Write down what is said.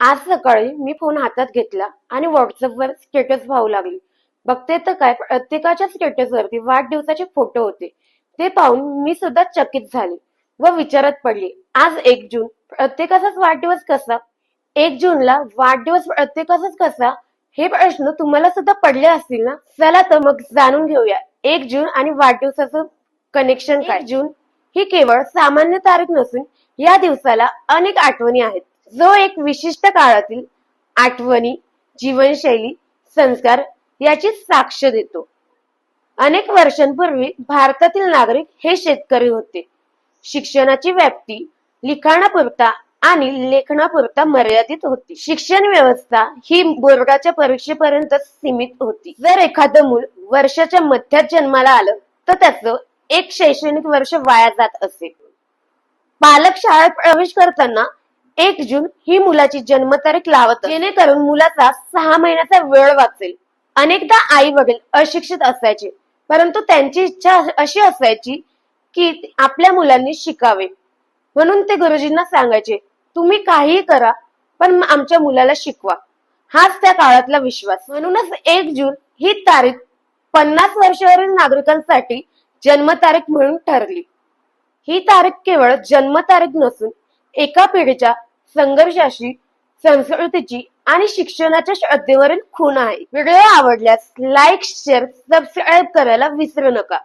आज सकाळी मी फोन हातात घेतला आणि व्हॉट्सअपवर स्टेटस पाहू लागली. बघते तर काय प्रत्येकाच्या स्टेटसवरती वाढदिवसाचे फोटो होते. ते पाहून मी सुद्धा चकित झाले व विचारात पडले आज एक जून प्रत्येकाचाच वाढदिवस कसा? एक जूनला वाढदिवस प्रत्येकाचाच कसा? हे प्रश्न तुम्हाला सुद्धा पडले असतील ना? चला तर मग जाणून घेऊया. एक जून आणि वाढदिवसाचं कनेक्शन काय? जून. ही केवळ सामान्य तारीख नसून या दिवसाला अनेक आठवणी आहेत. जो एक विशिष्ट काळातील आठवणी जीवनशैली संस्कार याची साक्ष देतो. अनेक वर्षांपूर्वी भारतातील नागरिक हे शेतकरी होते. शिक्षणाची व्याप्ती लिखाणापुरता आणि लेखनापुरता मर्यादित होती. शिक्षण व्यवस्था ही बोर्डाच्या परीक्षेपर्यंत सीमित होती. जर एखादं मूल वर्षाच्या मध्यात जन्माला आलं तर त्याचं एक शैक्षणिक वर्ष वाया जात असे. पालक शाळेत प्रवेश करताना एक जून ही मुलाची जन्मतारीख लावत जेणेकरून मुलाचा सहा महिन्याचा वेळ वाचेल. अनेकदा आई वडील अशिक्षित असायचे. परंतु त्यांची इच्छा अशी असायची की आपल्या मुलांनी शिकावे. म्हणून ते गुरुजींना सांगायचे तुम्ही काहीही करा पण आमच्या मुलाला शिकवा. हाच त्या काळातला विश्वास. म्हणूनच एक जून ही तारीख पन्नास वर्षावरील नागरिकांसाठी जन्मतारीख म्हणून ठरली. ही तारीख केवळ जन्मतारीख नसून एका पिढीच्या संघर्षाशी संस्कृतीची आणि शिक्षणाच्या श्रद्धेवरील खूण आहे. व्हिडिओ आवडल्यास लाईक शेअर सबस्क्राईब करायला विसरू नका.